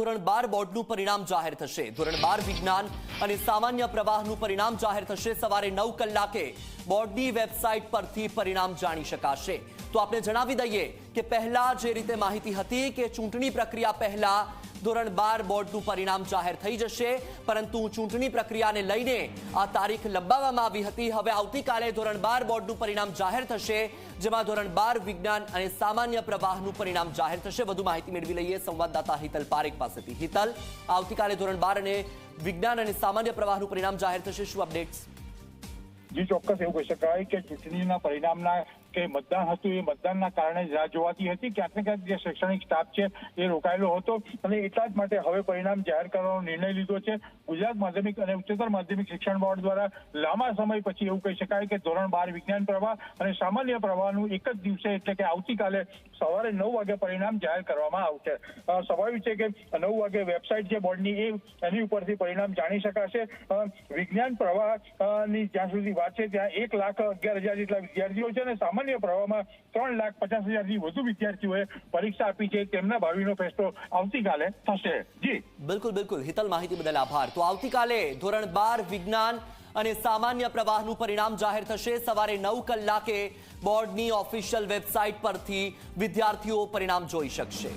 ધોરણ બાર બોર્ડનું પરિણામ જાહેર થશે. ધોરણ બાર વિજ્ઞાન અને સામાન્ય પ્રવાહનું પરિણામ જાહેર થશે. સવારે નવ કલાકે બોર્ડની વેબસાઇટ પરથી પરિણામ જાણી શકાશે. તો આપણે જણાવી દઈએ કે પહેલા જે રીતે માહિતી હતી કે ચૂંટણી પ્રક્રિયા પહેલા ધોરણ બાર બોર્ડનું પરિણામ જાહેર થઈ જશે, પરંતુ ચૂંટણી પ્રક્રિયાને લઈને આ તારીખ લંબાવવામાં આવી હતી. હવે આવતીકાલે ધોરણ બાર બોર્ડનું પરિણામ જાહેર થશે, જેમાં ધોરણ બાર વિજ્ઞાન અને સામાન્ય પ્રવાહનું પરિણામ જાહેર થશે. વધુ માહિતી મેળવી લઈએ સંવાદદાતા હિતલ પારેખ પાસેથી. હિતલ, આવતીકાલે ધોરણ બાર અને વિજ્ઞાન અને સામાન્ય પ્રવાહનું પરિણામ જાહેર થશે. શું અપડેટ્સ જી ચોક્કસ એવું કહી શકાય કે ચૂંટણીના પરિણામના કે મતદાન હતું, એ મતદાનના કારણે રાહ જોવાતી હતી. ક્યાંક ને ક્યાંક જે શૈક્ષણિક સ્ટાફ છે, એ રોકાયેલો હતો અને એટલા જ માટે હવે પરિણામ જાહેર કરવાનો નિર્ણય લીધો છે. ગુજરાત માધ્યમિક અને ઉચ્ચતર માધ્યમિક શિક્ષણ બોર્ડ દ્વારા લાંબા સમય પછી એવું કહી શકાય કે ધોરણ બાર વિજ્ઞાન પ્રવાહ અને સામાન્ય પ્રવાહનું એક જ દિવસે એટલે કે આવતીકાલે સવારે નવ વાગે પરિણામ જાહેર કરવામાં આવશે. સ્વાભાવિક છે કે નવ વાગે વેબસાઇટ જે બોર્ડની એ એની ઉપરથી પરિણામ જાણી શકાશે. વિજ્ઞાન પ્રવાહની જ્યાં સુધી વાત છે ત્યાં એક લાખ અગિયાર હજાર જેટલા વિદ્યાર્થીઓ છે અને સામાન્ય પ્રવાહમાં ત્રણ લાખ પચાસ હજારથી વધુ વિદ્યાર્થીઓએ પરીક્ષા આપી છે. તેમના ભાવિનો ફેસલો આવતીકાલે થશે. જી. બિલકુલ બિલકુલ. હિતલ માહિતી બદલ આભાર. તો આવતીકાલે ધોરણ બાર વિજ્ઞાન અને સામાન્ય પ્રવાહનું પરિણામ જાહેર થશે. સવારે નવ કલાકે બોર્ડની ઓફિશિયલ વેબસાઇટ પરથી વિદ્યાર્થીઓ પરિણામ જોઈ શકશે.